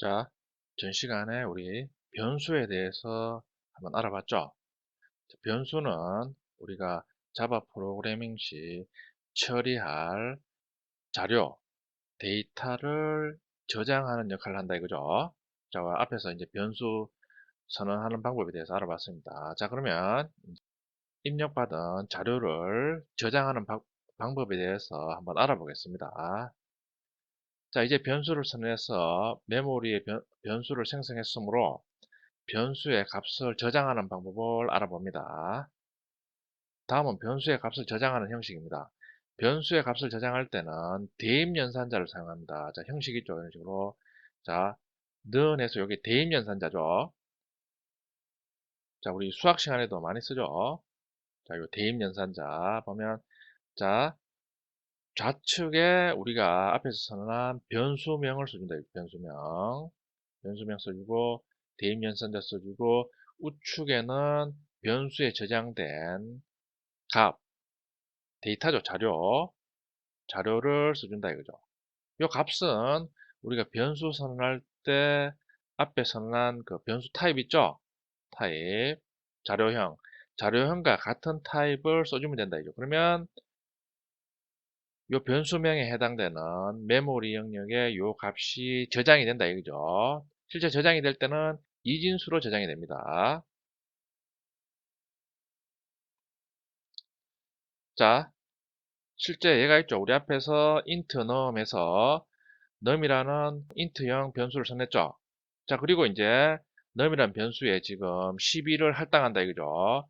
자, 전 시간에 우리 변수에 대해서 한번 알아봤죠? 자, 변수는 우리가 자바 프로그래밍 시 처리할 자료, 데이터를 저장하는 역할을 한다 이거죠. 자, 앞에서 이제 변수 선언하는 방법에 대해서 알아봤습니다. 자, 그러면 입력받은 자료를 저장하는 방, 방법에 대해서 한번 알아보겠습니다. 자, 이제 변수를 선언해서 메모리에 변, 수를 생성했으므로 변수의 값을 저장하는 방법을 알아봅니다. 다음은 변수의 값을 저장하는 형식입니다. 변수의 값을 저장할 때는 대입연산자를 사용합니다. 자, 형식 있죠? 이런 식으로. 자, 는에서 여기 대입연산자죠. 자, 우리 수학 시간에도 많이 쓰죠? 자, 이 대입연산자 보면, 자, 좌측에 우리가 앞에서 선언한 변수명을 써준다. 변수명. 변수명 써주고, 대입연산자 써주고, 우측에는 변수에 저장된 값, 데이터죠. 자료. 자료를 써준다 이거죠. 이 값은 우리가 변수 선언할 때 앞에 선언한 그 변수 타입 있죠? 타입, 자료형. 자료형과 같은 타입을 써주면 된다 이죠. 그러면 이 변수명에 해당되는 메모리 영역에 이 값이 저장이 된다 이거죠. 실제 저장이 될 때는 이진수로 저장이 됩니다. 자, 실제 얘가 있죠. 우리 앞에서 int num에서 num이라는 int형 변수를 선했죠. 자, 그리고 이제 num이라는 변수에 지금 12를 할당한다 이거죠.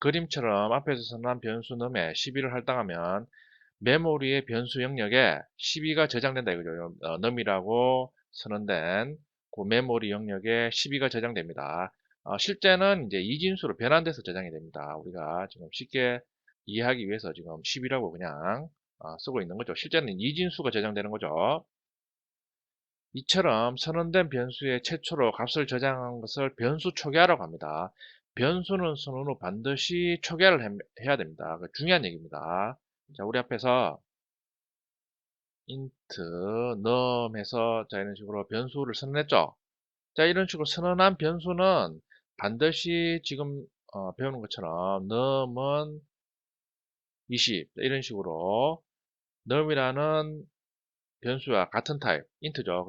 그림처럼 앞에서 선한 변수 num에 12를 할당하면 메모리의 변수 영역에 12가 저장된다 이거죠. 어, num이라고 선언된 그 메모리 영역에 12가 저장됩니다. 어, 실제는 이제 이진수로 변환돼서 저장이 됩니다. 우리가 지금 쉽게 이해하기 위해서 지금 10이라고 그냥 어, 쓰고 있는 거죠. 실제는 이진수가 저장되는 거죠. 이처럼 선언된 변수의 최초로 값을 저장한 것을 변수 초기화라고 합니다. 변수는 선언 후 반드시 초기화를 해야 됩니다. 그 중요한 얘기입니다. 자, 우리 앞에서 int num 해서 자 이런 식으로 변수를 선언했죠. 자 이런 식으로 선언한 변수는 반드시 지금 어, 배우는 것처럼 num은 20 이런 식으로 num이라는 변수와 같은 타입 int죠.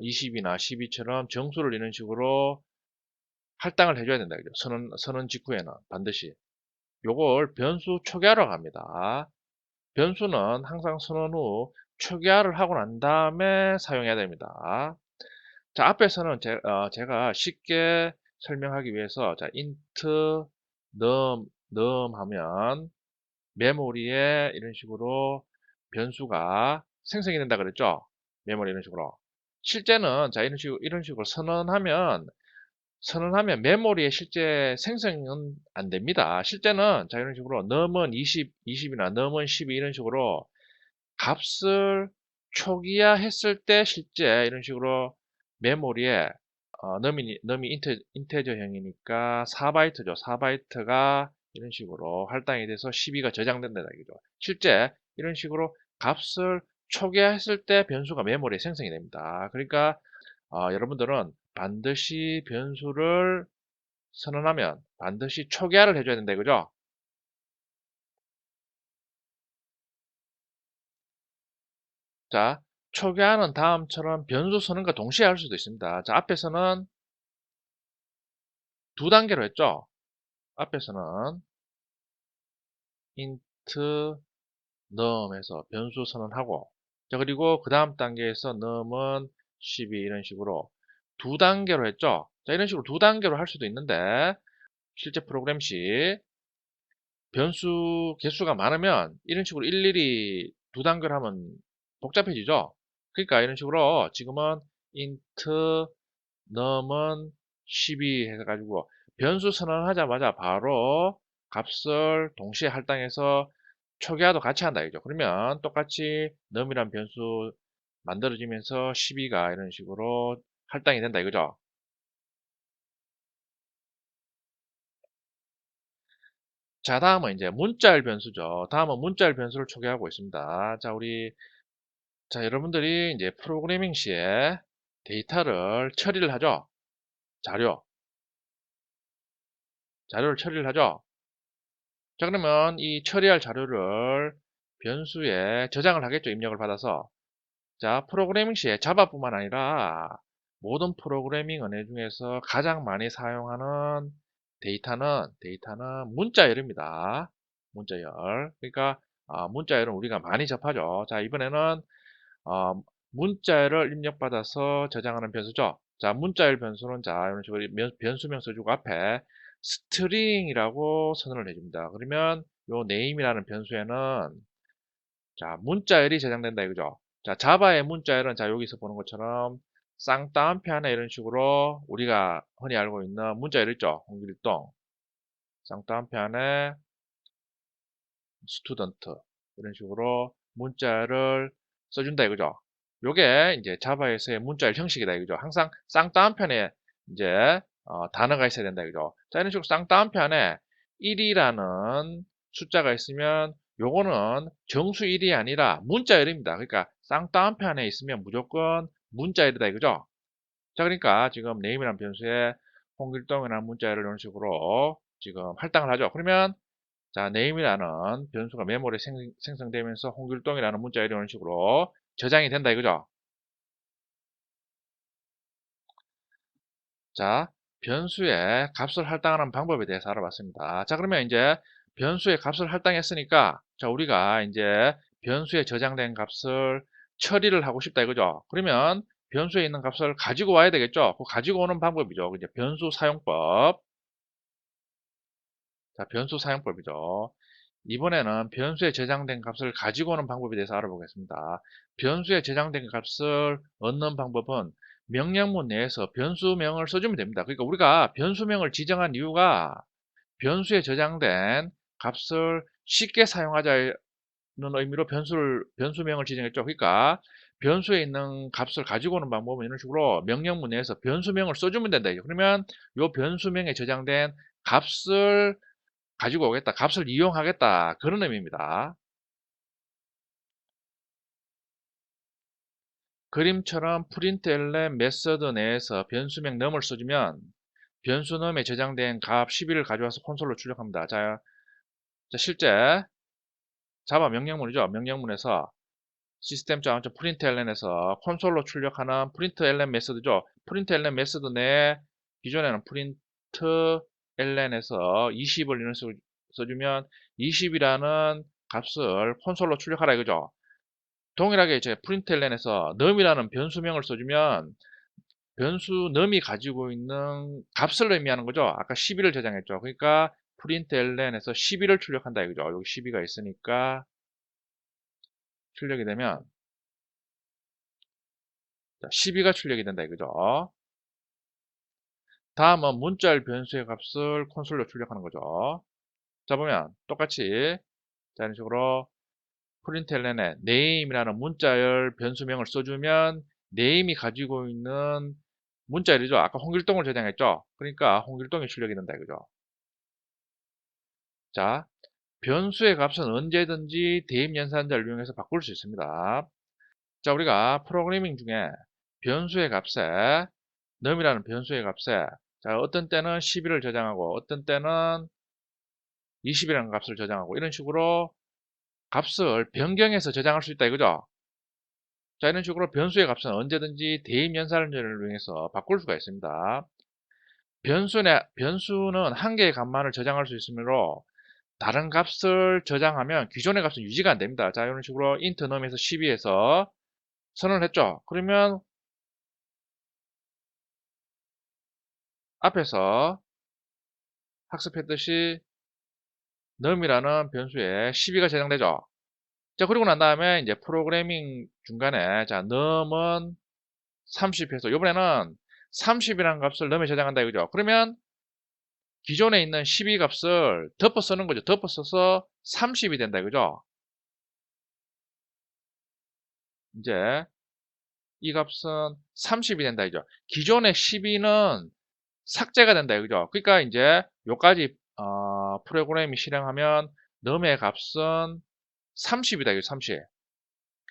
20이나 어, 12처럼 정수를 이런 식으로 할당을 해줘야 된다. 그죠? 선언, 선언 직후에는 반드시. 요걸 변수 초기화라고 합니다. 변수는 항상 선언 후 초기화를 하고 난 다음에 사용해야 됩니다. 자, 앞에서는 제, 어, 가 쉽게 설명하기 위해서 자, int num, num 하면 메모리에 이런 식으로 변수가 생성이 된다 그랬죠? 메모리 이런 식으로. 실제는 자 이런 식으로 이런 식으로 선언하면 선언하면 메모리에 실제 생성은 안 됩니다. 실제는 자 이런 식으로 num은 20, 20이나 num은 12 이런 식으로 값을 초기화 했을 때 실제 이런 식으로 메모리에 어, num이, num이 인테, 인테저형이니까 4바이트죠. 4바이트가 이런 식으로 할당이 돼서 12가 저장된다 이거죠. 실제 이런 식으로 값을 초기화했을 때 변수가 메모리에 생성이 됩니다. 그러니까 어, 여러분들은 반드시 변수를 선언하면 반드시 초기화를 해줘야 된다 이거죠. 자, 초기화는 다음처럼 변수 선언과 동시에 할 수도 있습니다. 자, 앞에서는 두 단계로 했죠. 앞에서는 int num에서 변수 선언하고 자 그리고 그 다음 단계에서 num은 12 이런 식으로 두 단계로 했죠. 자 이런 식으로 두 단계로 할 수도 있는데 실제 프로그램 시 변수 개수가 많으면 이런 식으로 일일이 두 단계를 하면 복잡해지죠. 그러니까 이런 식으로 지금은 int num은 12 해가지고 변수 선언하자마자 바로 값을 동시에 할당해서 초기화도 같이 한다 이죠. 그러면 똑같이 num이란 변수 만들어지면서 12가 이런 식으로 할당이 된다 이거죠. 자 다음은 이제 문자열 변수죠. 다음은 문자열 변수를 초기화하고 있습니다. 자 우리 자 여러분들이 이제 프로그래밍 시에 데이터를 처리를 하죠. 자료. 자료를 처리를 하죠. 자, 그러면 이 처리할 자료를 변수에 저장을 하겠죠. 입력을 받아서. 자, 프로그래밍 시에 자바뿐만 아니라 모든 프로그래밍 언어 중에서 가장 많이 사용하는 데이터는 데이터는 문자열입니다. 문자열. 그러니까 어, 문자열은 우리가 많이 접하죠. 자, 이번에는 어, 문자열을 입력받아서 저장하는 변수죠. 자, 문자열 변수는 자, 이런 식으로 변수명 써주고 앞에 스트링이라고 선언을 해줍니다. 그러면 요 name이라는 변수에는 자, 문자열이 저장된다 이거죠. 자, 자바의 문자열은 자, 여기서 보는 것처럼 쌍따옴표 안에 이런 식으로 우리가 흔히 알고 있는 문자열 있죠. 홍길동. 쌍따옴표 안에 스튜던트 이런 식으로 문자를 써준다 이거죠. 요게 이제 자바에서의 문자열 형식이다 이거죠. 항상 쌍따옴편에 이제 어, 단어가 있어야 된다 이거죠. 자 이런 식으로 쌍따옴편에 1이라는 숫자가 있으면 요거는 정수 1이 아니라 문자열입니다. 그러니까 쌍따옴편에 있으면 무조건 문자열이다 이거죠. 자 그러니까 지금 네임이라는 변수에 홍길동이라는 문자열을 이런 식으로 지금 할당을 하죠. 그러면 자 네임이라는 변수가 메모리에 생, 생성되면서 홍길동이라는 문자열이 이런 식으로 저장이 된다 이거죠. 자, 변수에 값을 할당하는 방법에 대해서 알아봤습니다. 자, 그러면 이제 변수에 값을 할당했으니까 자, 우리가 이제 변수에 저장된 값을 처리를 하고 싶다 이거죠. 그러면 변수에 있는 값을 가지고 와야 되겠죠. 그 가지고 오는 방법이죠. 이제 변수 사용법. 자, 변수 사용법이죠. 이번에는 변수에 저장된 값을 가지고 오는 방법에 대해서 알아보겠습니다. 변수에 저장된 값을 얻는 방법은 명령문 내에서 변수명을 써주면 됩니다. 그러니까 우리가 변수명을 지정한 이유가 변수에 저장된 값을 쉽게 사용하자는 의미로 변수를, 변수명을 지정했죠. 그러니까 변수에 있는 값을 가지고 오는 방법은 이런 식으로 명령문 내에서 변수명을 써주면 된다. 그러면 이 변수명에 저장된 값을 가지고 오겠다. 값을 이용하겠다. 그런 의미입니다. 그림처럼 프린트엘렌 메서드 내에서 변수명 num을 써주면 변수 num에 저장된 값 11을 가져와서 콘솔로 출력합니다. 자, 자 실제 자바 명령문이죠. 명령문에서 시스템.printLN에서 콘솔로 출력하는 printLN 메서드죠. printLN 메서드 내에 기존에는 print ln에서 20을 이런 식으로 써주면 20이라는 값을 콘솔로 출력하라 이거죠. 동일하게 이제 println에서 num이라는 변수명을 써주면 변수 num이 가지고 있는 값을 의미하는 거죠. 아까 12를 저장했죠. 그러니까 println에서 12를 출력한다 이거죠. 여기 12가 있으니까 출력이 되면 12가 출력이 된다 이거죠. 다음은 문자열 변수의 값을 콘솔로 출력하는 거죠. 자 보면 똑같이 자 이런 식으로 프린트엘렌에 name이라는 문자열 변수명을 써주면 name이 가지고 있는 문자열이죠. 아까 홍길동을 저장했죠. 그러니까 홍길동이 출력이 된다 이거죠. 자 변수의 값은 언제든지 대입 연산자를 이용해서 바꿀 수 있습니다. 자 우리가 프로그래밍 중에 변수의 값에 num이라는 변수의 값에 자, 어떤 때는 11을 저장하고 어떤 때는 20이라는 값을 저장하고 이런 식으로 값을 변경해서 저장할 수 있다 이거죠. 자, 이런 식으로 변수의 값은 언제든지 대입 연산을 이용해서 바꿀 수가 있습니다. 변수는, 변수는 한 개의 값만을 저장할 수 있으므로 다른 값을 저장하면 기존의 값은 유지가 안 됩니다. 자, 이런 식으로 int num에서 12에서 선언을 했죠. 그러면 앞에서 학습했듯이 num이라는 변수에 12가 저장되죠. 자, 그리고 난 다음에 이제 프로그래밍 중간에 자, num은 30 해서 이번에는 30이라는 값을 num에 저장한다 이거죠. 그러면 기존에 있는 12 값을 덮어 쓰는 거죠. 덮어 써서 30이 된다 이거죠. 이제 이 값은 30이 된다 이죠. 기존의 12는 삭제가 된다 이거죠. 그러니까 이제 요까지 어, 프로그램이 실행하면 num의 값은 30이다 이거 30.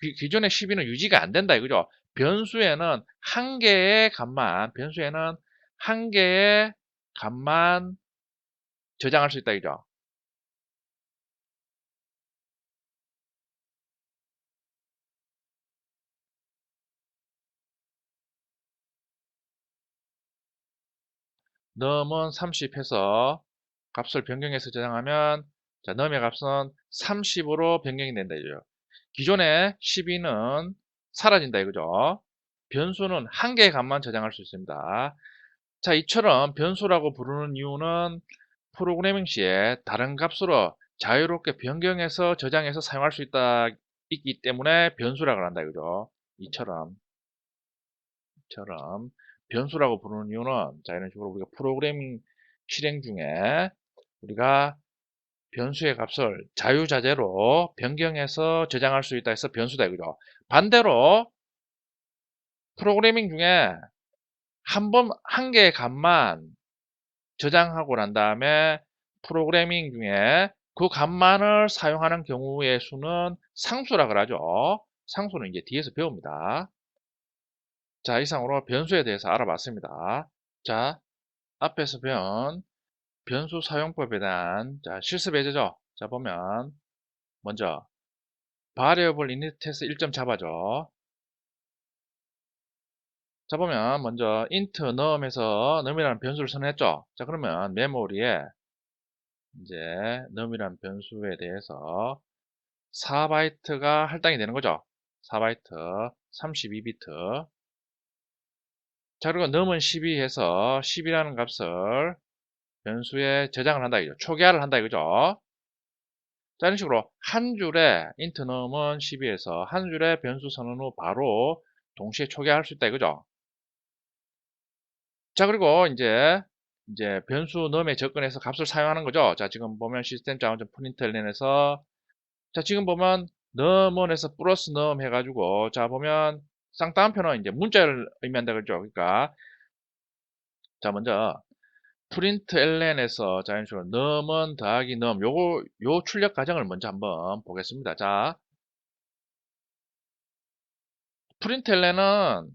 기, 존의 12는 유지가 안 된다 이거죠. 변수에는 한 개의 값만, 변수에는 한 개의 값만 저장할 수 있다 이죠. num은 30 해서 값을 변경해서 저장하면 자, num의 값은 30으로 변경이 된다 이죠. 기존의 12는 사라진다 이거죠. 변수는 한 개의 값만 저장할 수 있습니다. 자, 이처럼 변수라고 부르는 이유는 프로그래밍 시에 다른 값으로 자유롭게 변경해서 저장해서 사용할 수 있다 있기 때문에 변수라고 한다 이거죠. 이처럼 이처럼 변수라고 부르는 이유는 자 이런 식으로 우리가 프로그래밍 실행 중에 우리가 변수의 값을 자유자재로 변경해서 저장할 수 있다 해서 변수다 이거죠. 반대로 프로그래밍 중에 한 번, 한 개의 값만 저장하고 난 다음에 프로그래밍 중에 그 값만을 사용하는 경우의 수는 상수라 그러죠. 상수는 이제 뒤에서 배웁니다. 자, 이상으로 변수에 대해서 알아봤습니다. 자, 앞에서 배운 변수 사용법에 대한 자, 실습 예제죠. 자, 보면 먼저 variable init에서 1점 잡아줘. 자 보면 먼저 int num에서 num이라는 변수를 선언했죠. 자 그러면 메모리에 이제 num이라는 변수에 대해서 4바이트가 할당이 되는 거죠. 4바이트 32비트 자 그리고 num은 12 해서 10이라는 값을 변수에 저장을 한다 이죠. 초기화를 한다 이거죠. 자 이런 식으로 한 줄에 int num은 12에서 한 줄에 변수 선언 후 바로 동시에 초기화할 수 있다 이거죠. 자 그리고 이제 이제 변수 num에 접근해서 값을 사용하는 거죠. 자 지금 보면 시스템 자원점 프린트LN에서 자 지금 보면 num은에서 플러스 num 해가지고 자 보면 쌍따옴표는 이제 문자를 의미한다 그러죠. 그러니까 자 먼저 프린트LN에서 자 이런 식으로 num은 더하기 num 요거 요 출력 과정을 먼저 한번 보겠습니다. 자 프린트LN은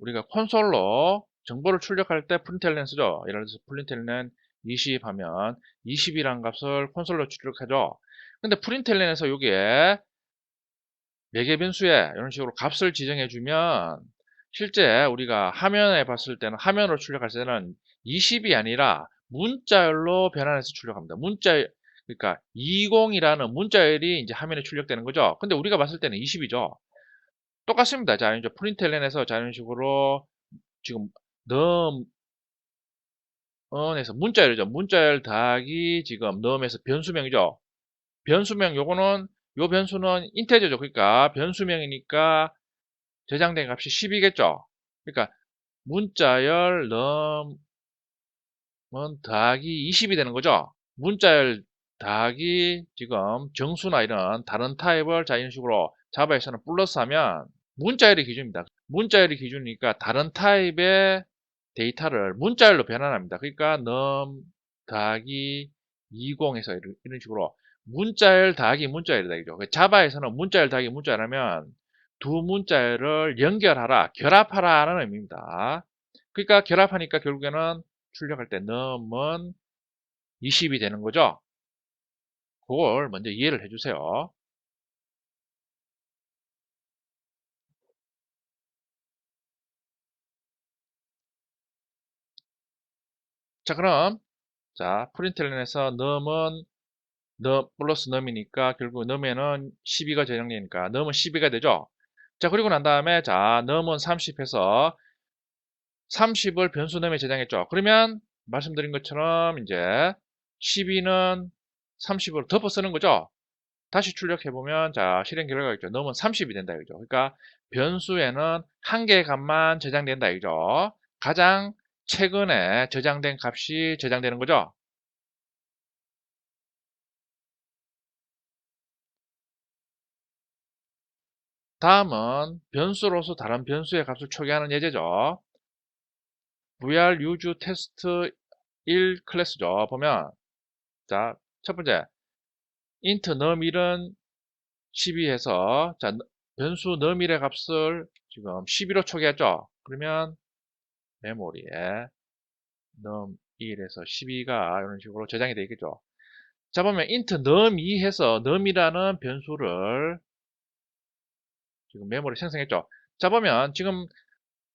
우리가 콘솔로 정보를 출력할 때 쓰죠. 예를 들어서 프린트LN 20 하면 20이라는 값을 콘솔로 출력하죠. 근데 프린트LN에서 여기에 매개 변수에 이런 식으로 값을 지정해 주면 실제 우리가 화면에 봤을 때는 화면으로 출력할 때는 20이 아니라 문자열로 변환해서 출력합니다. 문자 그러니까 20이라는 문자열이 이제 화면에 출력되는 거죠. 근데 우리가 봤을 때는 20이죠. 똑같습니다. 자, 이제 프린트LN에서 자, 이런 식으로 지금 넘은에서 문자열이죠. 문자열 더하기 지금 넘에서 변수명이죠. 변수명 요거는 요 변수는 인테저죠. 그러니까 변수명이니까 저장된 값이 10이겠죠. 그러니까 문자열 넘은 더하기 20이 되는 거죠. 문자열 더하기 지금 정수나 이런 다른 타입을 자 이런 식으로 자바에서는 플러스 하면 문자열이 기준입니다. 문자열이 기준이니까 다른 타입의 데이터를 문자열로 변환합니다. 그러니까 num 더하기 20에서 이런, 식으로 문자열 더하기 문자열이다. 이죠. 자바에서는 문자열 더하기 문자열하면 두 문자열을 연결하라, 결합하라는 의미입니다. 그러니까 결합하니까 결국에는 출력할 때 num은 20이 되는 거죠. 그걸 먼저 이해를 해주세요. 자 그럼 자 프린트랜에서 num은 num 플러스 num이니까 결국 num에는 12가 저장되니까 num은 12가 되죠. 자 그리고 난 다음에 자 num은 30 해서 30을 변수 num에 저장했죠. 그러면 말씀드린 것처럼 이제 12는 30으로 덮어 쓰는 거죠. 다시 출력해보면 자 실행 결과가 있죠. num은 30이 된다 이거죠. 그러니까 변수에는 한 개의 값만 저장된다 이거죠. 가장 최근에 저장된 값이 저장되는 거죠. 다음은 변수로서 다른 변수의 값을 초기화하는 예제죠. VR use test 1 클래스죠. 보면 자, 첫 번째 int num1은 12에서 자 변수 너밀의 값을 지금 12로 초기했죠. 그러면 메모리에 num1에서 12가 이런 식으로 저장이 되겠죠. 자 보면 int num2 해서 num이라는 변수를 지금 메모리 생성했죠. 자 보면 지금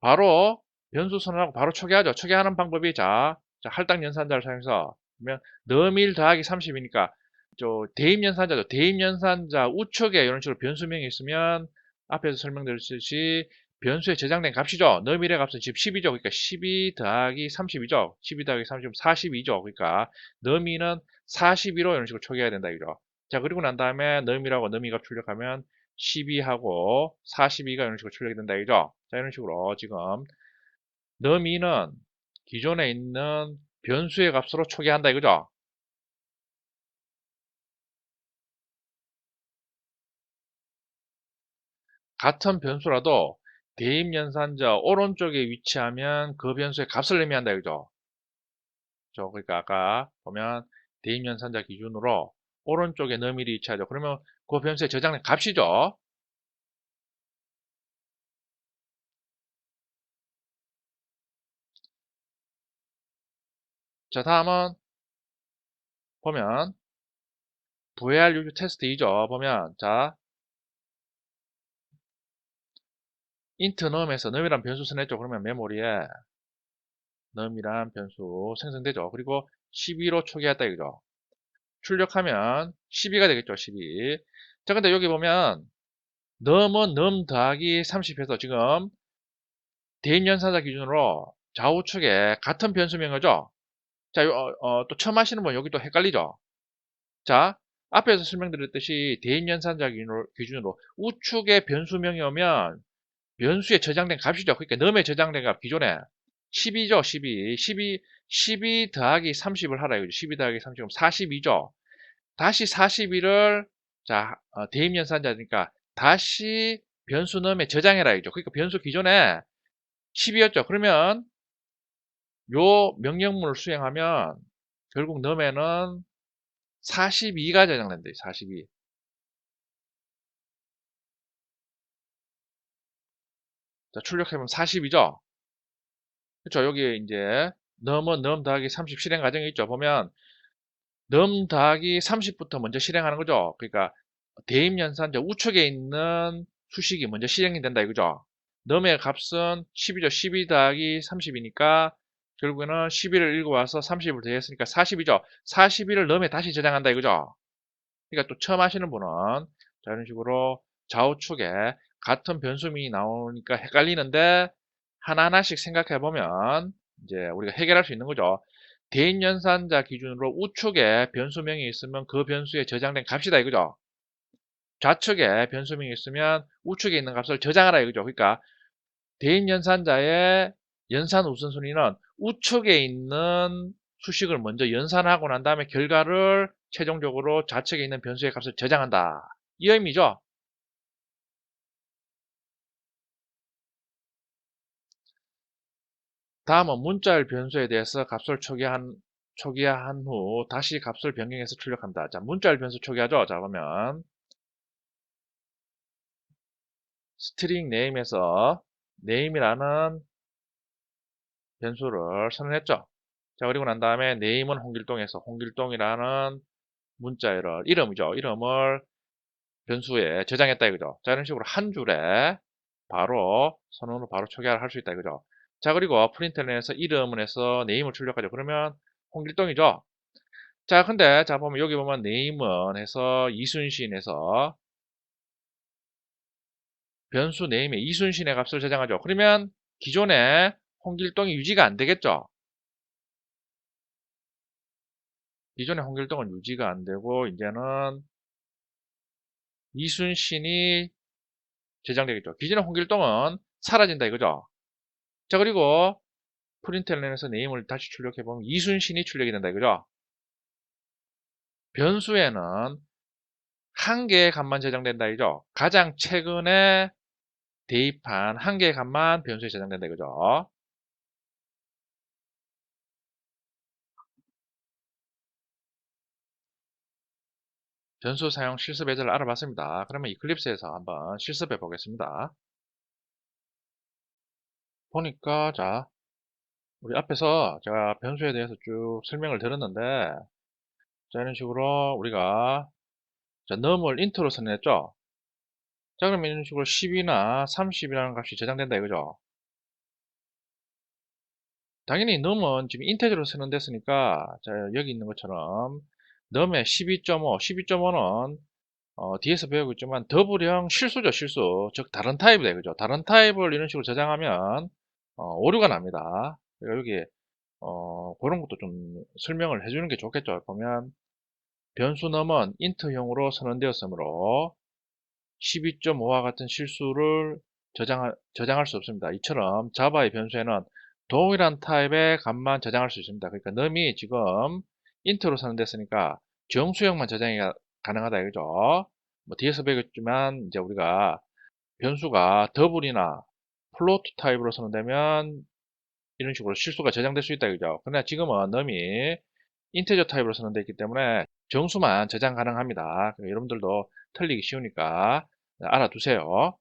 바로 변수 선언하고 바로 초기하죠. 초기하는 방법이 자, 자 할당 연산자를 사용해서 그러면 num1 더하기 30이니까 저 대입 연산자죠. 대입 연산자 우측에 이런 식으로 변수명이 있으면 앞에서 설명드렸듯이 변수에 저장된 값이죠. 너밀의 값은 지금 10이죠. 그러니까 12 더하기 30이죠. 12 더하기 30은 42죠. 그러니까 너미는 42로 이런 식으로 초기해야 된다. 이죠. 자, 그리고 난 다음에 너미라고 너미 값 출력하면 12하고 42가 이런 식으로 출력이 된다. 이죠. 자, 이런 식으로 지금 너미는 기존에 있는 변수의 값으로 초기한다. 이거죠. 같은 변수라도 대입 연산자 오른쪽에 위치하면 그 변수의 값을 의미한다 이거죠. 저 그러니까 아까 보면 대입 연산자 기준으로 오른쪽에 너밀이 위치하죠. 그러면 그 변수의 저장된 값이죠. 자 다음은 보면 VAR 유주 테스트 2죠. 보면 자 int num에서 num이란 변수 써냈죠. 그러면 메모리에 num이란 변수 생성되죠. 그리고 12로 초기했다 이거죠. 출력하면 12가 되겠죠. 12. 자, 근데 여기 보면 num은 num 더하기 30해서 지금 대입연산자 기준으로 좌우측에 같은 변수명이죠. 자, 어, 어, 또 처음 하시는 분 여기 또 헷갈리죠. 자, 앞에서 설명드렸듯이 대입연산자 기준으로, 기준으로 우측에 변수명이 오면 변수에 저장된 값이죠. 그러니까 넘에 저장된 값 기존에 12죠. 12. 12, 12 더하기 30을 하라. 이거죠. 12 더하기 30은 42죠. 다시 42를 자 어, 대입연산자니까 다시 변수 넘에 저장해라. 이죠. 그러니까 변수 기존에 10이었죠. 그러면 요 명령문을 수행하면 결국 넘에는 42가 저장된다. 42. 자, 출력해보면 40이죠? 그렇죠. 여기 이제 넘은 넘 더하기 30 실행 과정이 있죠. 보면 넘 더하기 30부터 먼저 실행하는 거죠. 그러니까 대입 연산자 우측에 있는 수식이 먼저 실행이 된다 이거죠. 넘의 값은 10이죠. 12 더하기 30이니까 결국에는 11을 읽어와서 30을 더했으니까 40이죠. 41을 넘에 다시 저장한다 이거죠. 그러니까 또 처음 하시는 분은 자 이런 식으로 좌우측에 같은 변수명이 나오니까 헷갈리는데 하나하나씩 생각해 보면 이제 우리가 해결할 수 있는 거죠. 대인 연산자 기준으로 우측에 변수명이 있으면 그 변수에 저장된 값이다 이거죠. 좌측에 변수명이 있으면 우측에 있는 값을 저장하라 이거죠. 그러니까 대인 연산자의 연산 우선순위는 우측에 있는 수식을 먼저 연산하고 난 다음에 결과를 최종적으로 좌측에 있는 변수의 값을 저장한다. 이 의미죠. 다음은 문자열 변수에 대해서 값을 초기한, 초기화한 후 다시 값을 변경해서 출력합니다. 자, 문자열 변수 초기하죠? 자, 보면 스트링 네임에서 네임이라는 변수를 선언했죠. 자, 그리고 난 다음에 네임은 홍길동에서 홍길동이라는 문자열을 이름이죠. 이름을 변수에 저장했다 이거죠. 자, 이런 식으로 한 줄에 바로 선언으로 바로 초기화를 할 수 있다 이거죠. 자 그리고 프린트에서 이름을 해서 네임을 출력하죠. 그러면 홍길동이죠. 자 근데 자 보면 여기 보면 네임은 해서 이순신에서 변수 네임에 이순신의 값을 저장하죠. 그러면 기존에 홍길동이 유지가 안 되겠죠. 기존의 홍길동은 유지가 안 되고 이제는 이순신이 저장되겠죠. 기존의 홍길동은 사라진다 이거죠. 자 그리고 프린트라인에서 네임을 다시 출력해보면 이순신이 출력이 된다 이거죠. 변수에는 한 개의 값만 저장된다 이죠. 가장 최근에 대입한 한 개의 값만 변수에 저장된다 이거죠. 변수 사용 실습 예제를 알아봤습니다. 그러면 이클립스에서 한번 실습해 보겠습니다. 보니까 자 우리 앞에서 제가 변수에 대해서 쭉 설명을 드렸는데 자 이런 식으로 우리가 자 num을 int로 선언했죠. 자 그러면 이런 식으로 10이나 30이라는 값이 저장된다 이거죠. 당연히 num은 지금 인테저로 선언됐으니까 자 여기 있는 것처럼 num의 12.5, 12.5는 어, 뒤에서 배우고 있지만 더블형 실수죠 실수 즉 다른 타입이다 이거죠 다른 타입을 이런 식으로 저장하면 어, 오류가 납니다. 그러니까 여기 어, 그런 것도 좀 설명을 해주는 게 좋겠죠. 보면 변수 num은 int형으로 선언되었으므로 12.5와 같은 실수를 저장할, 저장할 수 없습니다. 이처럼 자바의 변수에는 동일한 타입의 값만 저장할 수 있습니다. 그러니까 num이 지금 int로 선언됐으니까 정수형만 저장이 가- 가능하다 이거죠. 뭐 뒤에서 배웠지만 이제 우리가 변수가 더블이나 플로트 타입으로 선언되면 이런 식으로 실수가 저장될 수 있다 이거죠. 그러나 지금은 num이 인테저 타입으로 선언되어 있기 때문에 정수만 저장 가능합니다. 여러분들도 틀리기 쉬우니까 알아두세요.